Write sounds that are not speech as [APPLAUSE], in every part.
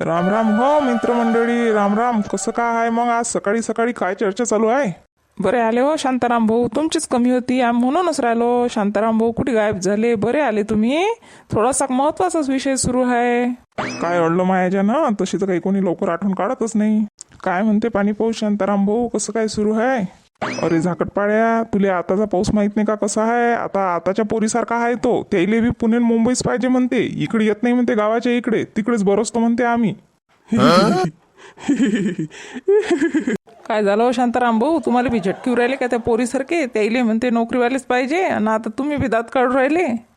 राम राम हो मित्रमंडळी राम राम. कसं काय आहे मग आज? सकाळी सकाळी काय चर्चा चालू आहे? बरे आले हो शांताराम भाऊ. तुमचीच कमी होती. आम्ही म्हणूनच राहिलो. शांताराम भाऊ कुठे गायब झाले? बरे आले तुम्ही. थोडासा महत्वाचाच विषय सुरू आहे. काय अडलं मायाच्या ना? तशी तर काही कोणी लवकर आठवण काढतच नाही. काय म्हणते पाणी पाऊस शांताराम भाऊ? कसं काय सुरू आहे? अरे झाकटपाड्या तुला आताचा पाऊस माहीत नाही का कसा आहे? आता आताच्या पोरीसारखा आहे तो. त्याले बी पुणे मुंबईच पाहिजे म्हणते. इकडे येत नाही म्हणते गावाच्या इकडे. तिकडेच बरसतो म्हणते आम्ही. [LAUGHS] काय झालं हो शांताराम भाऊ? तुम्हाला बी झटकीवर राहिले का त्या पोरीसारखे? त्याईले म्हणते नोकरीवालेच पाहिजे. आणि आता तुम्ही बी दात काढून राहिले.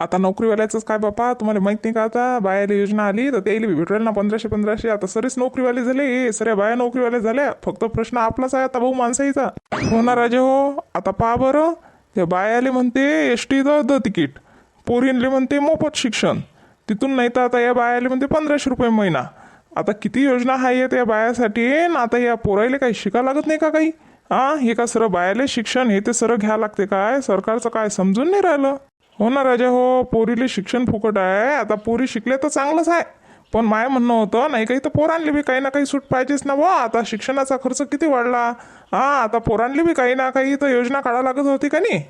आता नोकरीवाल्याचंच काय बापा? तुम्हाला माहीत नाही का आता? बायाला योजना आली तर त्याला बी ना पंधराशे पंधराशे. आता सरीच नोकरीवाले झाले. हे सऱ्या बाया नोकरीवाल्या झाल्या. फक्त प्रश्न आपलाच आहे आता भाऊ माणसाईचा. हो ना राजे हो आता पहा बरं. त्या बायाले म्हणते एस टी द तिकीट. पोरींले म्हणते मोफत शिक्षण. तिथून नाही तर आता या बायाले म्हणते पंधराशे रुपये महिना. आता किती योजना आहे त्या बायासाठी? ना आता या पोरायले काही शिका लागत नाही का काही? हा हे का सरळ बायाले शिक्षण हे ते सरळ घ्या लागते काय? सरकारचं काय समजून नाही राहिलं? हो ना राजा हो. पोरीले शिक्षण फुकट आहे. आता पोरी शिकले तर चांगलंच आहे. पण माय म्हणणं होतं नाही काही तर पोरांली बी काही ना काही सूट पाहिजेच ना वा आता शिक्षणाचा खर्च किती वाढला? हा आता पोरांली बी काही ना काही तर योजना काढा लागत होती का नाही?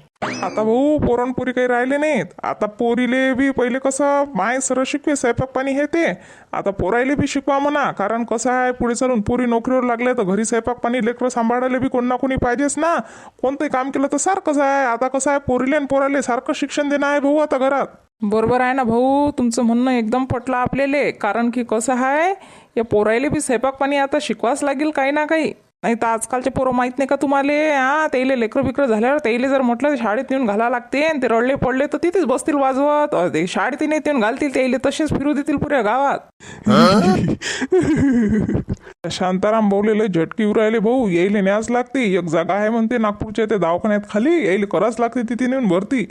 आता भाऊ पुरणपुरी काही राहिले नाहीत. आता पोरीले बी पहिले कसं माय सरळ शिकवे स्वयंपाक पाणी हे ते. आता पोरायले बी शिकवा म्हणा. कारण कसं आहे पुढे चालून पोरी नोकरीवर लागले तर घरी स्वयंपाक पाणी लेकरं सांभाळायला बी कोण ना कोणी पाहिजेच ना. कोणतंही काम केलं तर सारखंच आहे. आता कसं आहे पोरीले आणि पोराले सारखं शिक्षण देणं आहे भाऊ आता घरात. बरोबर आहे ना भाऊ? तुमचं म्हणणं एकदम पटलं आपल्याले. कारण की कसं आहे या पोरायले बी स्वयंपाक पाणी आता शिकवाच लागेल काही ना काही. नाही तर आजकालचे पोरं माहीत नाही का तुम्हाला? हा त्याला लेकरं बिकरं झाल्यावर त्याला जर म्हटलं तर शाळेत नेऊन घाला लागते. आणि ते रडले पडले तर तिथेच बसतील वाजवत. ते शाळेत नाही नेऊन घालतील त्याला तसेच फिरू देतील पुऱ्या गावात. [LAUGHS] शांताराम भाऊलेले झटकी राहिले भाऊ. यायले न्यास लागते. एक जागा आहे म्हणते नागपूरच्या त्या दवाखान्यात खाली. यायले करावंच लागते तिथे नेऊन भरती.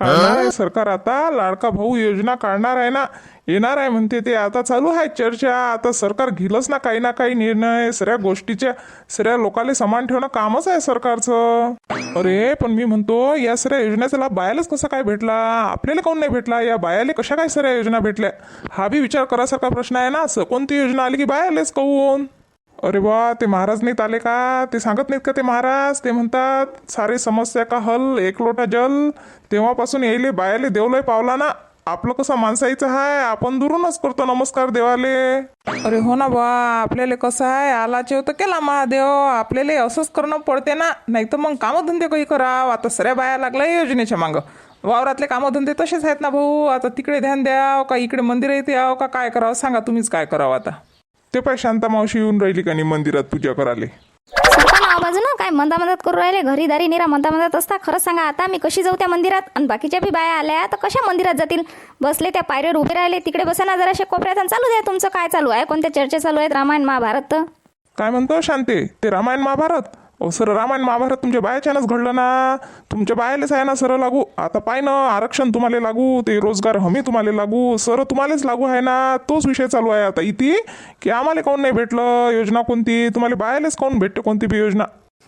काढणार आहे सरकार आता लाडका भाऊ योजना काढणार आहे ना. येणार आहे म्हणते ते. आता चालू आहे चर्चा. आता सरकार घेलच ना काही ना काही निर्णय. सगळ्या गोष्टीच्या सगळ्या लोकांना समान ठेवणं कामच आहे सरकारचं. अरे पण मी म्हणतो या सगळ्या योजनेचा लाभ बायालाच कसा काय भेटला? आपल्याला काऊन नाही भेटला? या बायाले कशा काय सगळ्या योजना भेटल्या? हा बी विचार करासारखा प्रश्न आहे ना. असं कोणती योजना आली की बायालेच काऊन अरे बा ते महाराज नाहीत आले का? ते सांगत नाहीत का ते महाराज? ते म्हणतात सारे समस्या का हल? एक लोटा जल? तेव्हापासून येईले बायाले देवलय पावला ना आपलं कसं माणसाईचं आहे आपण दुरूनच करतो नमस्कार देवाले. अरे हो ना बा आपल्याला कसं आहे आलाचे होतं केला महादेव. आपल्याला असंच करणं पडते ना. नाही तर मग कामधंदे काही करावं? आता सऱ्या बाया लागल्या योजनेच्या मागं. वावरातले कामधंदे तसेच आहेत ना भाऊ. आता तिकडे ध्यान द्याव का? इकडे मंदिर येते याव का? काय करावं? सांगा तुम्हीच काय करावं आता? ते पाय शांता मावशी येऊन राहिली का नाही मंदिरात पूजा करायला? सरका ना आवाज ना. काय मंदा मदत करू राहिले? घरी दारी निरा मंदा मदत असता. खरंच सांगा आता मी कशी जाऊ त्या मंदिरात? आणि बाकीच्या बी बाया आल्या तर कशा मंदिरात जातील? बसले त्या पायरीवर उभे राहिले. तिकडे बसा ना जराशे कोपऱ्यात आणि चालू द्या. तुमचं काय चालू आहे? कोणत्या चर्चा चालू आहेत? रामायण महाभारत? तर काय म्हणतो शांते? ते रामायण महाभारत? अहो सर रामायण महाभारत तुमच्या बायाच्यानंच घडलं ना. तुमच्या बायालेच आहे ना सर लागू. आता पाय ना आरक्षण तुम्हाला लागू ते रोजगार हमी तुम्हाला लागू. सर तुम्हालाच लागू आहे ना तोच विषय चालू आहे आता इथे की आम्हाला काऊन नाही भेटलं योजना कोणती? तुम्हाला बायालेच काऊन भेटते कोणती बी योजना?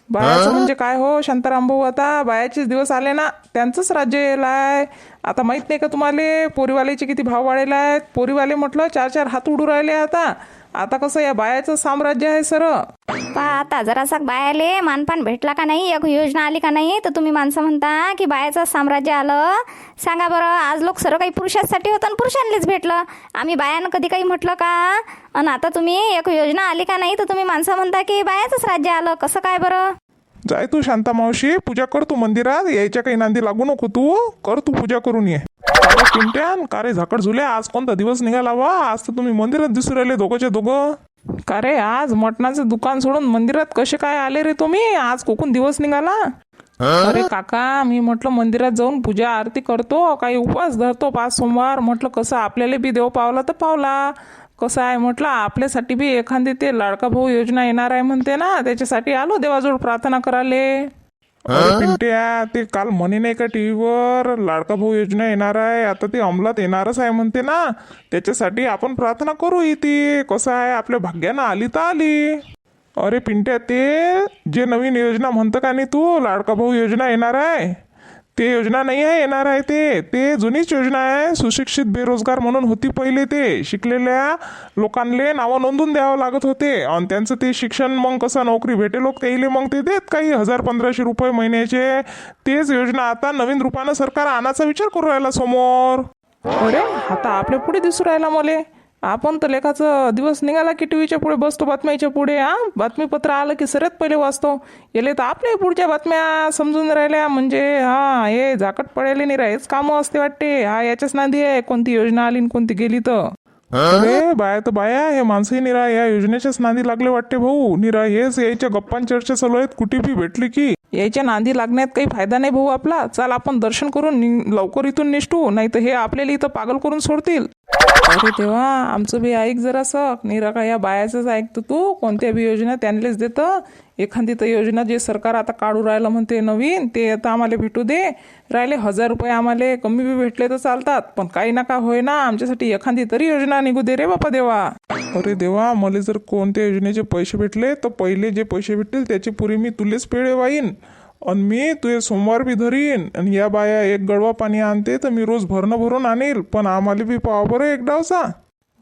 बायाचं म्हणजे काय हो शांताराम भाऊ आता बायाचेच दिवस आले ना त्यांचंच राज्य येलाय. आता माहीत नाही का तुम्हाला पोरीवाल्याचे किती भाव वाढेला आहेत पोरीवाले म्हटलं चार चार हात उडू राहिले आता. आता कसं या बायाचं साम्राज्य आहे सर पहा आता जरासा बायाले मानपान भेटला का नाही? एक योजना आली का नाही? तर तुम्ही माणसं म्हणता की बायाचं साम्राज्य आलं. सांगा बरं आज लोक सर्व काही पुरुषांसाठी होतं आणि पुरुषांनीच भेटलं. आम्ही बायानं कधी काही म्हटलं का? आणि आता तुम्ही एक योजना आली का नाही? तर तुम्ही माणसं म्हणता की बायाचंच राज्य आलं. कसं काय बरं? जाय तू शांता मावशी पूजा कर तू मंदिरात. यायच्या काही नांदी लागू नको तू. कर तू पूजा करून ये. अरे पिंट्यान का रे झाकड झुले? आज कोणता दिवस निघाला वा? आज तर तुम्ही मंदिरात दिसू राहिले दोघंच्या दोघं. का रे आज मटणाचं दुकान सोडून मंदिरात कसे काय आले रे तुम्ही? आज कोकून दिवस निघाला. अरे काका मी म्हटलं मंदिरात जाऊन पूजा आरती करतो काही उपवास धरतो. पाच सोमवार म्हटलं कसं आपल्याला बी देव पावला तर पावला. कसं आहे म्हटलं आपल्यासाठी बी एखादी ते लाडका भाऊ योजना येणार आहे म्हणते ना त्याच्यासाठी आलो देवाजवळ प्रार्थना करायले. अरे पिंट्या ते काल म्हणे नाही का टीव्हीवर लाडका भाऊ योजना येणार आहे आता ते अंमलात येणारच आहे म्हणते ना. त्याच्यासाठी आपण प्रार्थना करू इथे. कसं आहे आपल्या भाग्यानं आली तर आली. अरे पिंट्या ते जे नवीन योजना म्हणतं का नाही तू लाडका भाऊ योजना येणार आहे? ते योजना नाही आहे येणार आहे ते. ते जुनीच योजना आहे सुशिक्षित बेरोजगार म्हणून होती पहिले ते. शिकलेल्या लोकांले नावं नोंदून द्यावं लागत होते. आणि त्यांचं ते शिक्षण मग कसं नोकरी भेटे लोक त्याईले मग ते देत. काही हजार पंधराशे रुपये महिन्याचे तेच योजना आता नवीन रूपानं सरकार आणायचा विचार करू राहिला समोर. अरे आता आपल्या पुढे दिसू राहिला मले. आपण तर लेखाचं दिवस निघाला की टीव्हीच्या पुढे बसतो बातम्याच्या पुढे हा? बातमीपत्र आलं की सगळ्यात पहिले वाचतो. येले तर आपल्या पुढच्या बातम्या समजून राहिल्या म्हणजे हा हे झाकट पडायला नाही राहीच कामं असते वाटते. हा याच्याच नांदी आहे. कोणती योजना आली आणि कोणती गेली तर. अरे बाया तर बाया हे माणसंही निरा या योजनेच्याच नादी लागले वाटते भाऊ. निरा हेच यायच्या गप्पां चर्चा चालू आहेत. कुठे बी भेटली की. याच्या नांदी लागण्यात काही फायदा नाही भाऊ आपला. चल आपण दर्शन करून लवकर इथून निष्ठू. नाही तर हे आपल्याला इथं पागल करून सोडतील. अरे तेव्हा आमचं बी ऐक जरासं निरा का या बायाचंच ऐकतो तू कोणत्या बी योजना त्यांनाच देतं. एखादी तर योजना जे सरकार आता काढू राहिलं म्हणते नवीन ते आता आम्हाला भेटू दे. राहिले हजार रुपये आम्हाला कमी बी भेटले तर चालतात. पण काही ना का होय ना आमच्यासाठी एखादी तरी योजना निघू दे रे बापा देवा. अरे देवा मला जर कोणत्या योजनेचे पैसे भेटले तर पहिले जे पैसे भेटतील त्याची पुरी मी तुलेच पेळे वाईन आणि मी तुझे सोमवार बी धरीन आणि या बाया एक गडवा पाणी आणते तर मी रोज भरणं भरून आणील पण आम्हाला बी पावा बरं एक डावसा.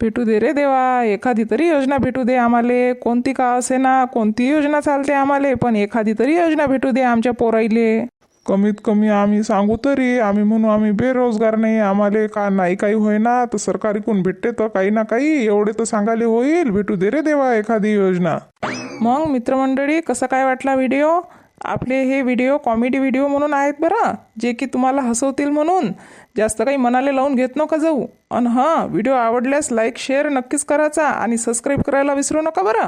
भेटू दे रे देवा एखादी तरी योजना भेटू दे आम्हाला. कोणती का असे ना कोणती योजना चालते आम्हाला पण एखादी तरी योजना भेटू दे आमच्या पोराईले. कमीत कमी आम्ही सांगू तरी आम्ही म्हणू आम्ही बेरोजगार नाही आम्हाला का नाही काही होईना तर सरकारीकडून भेटते तर काही ना काही एवढे तर सांगायला होईल. भेटू दे रे देवा एखादी योजना. मग मित्रमंडळी कसा काय वाटला व्हिडिओ? आपले हे व्हिडिओ कॉमेडी व्हिडिओ म्हणून आहेत बरं जे की तुम्हाला हसवतील म्हणून. जास्त काही मनाले लावून घेत नका जाऊ. आणि हां व्हिडिओ आवडल्यास लाईक शेअर नक्कीच करायचा आणि सबस्क्राईब करायला विसरू नका बरं.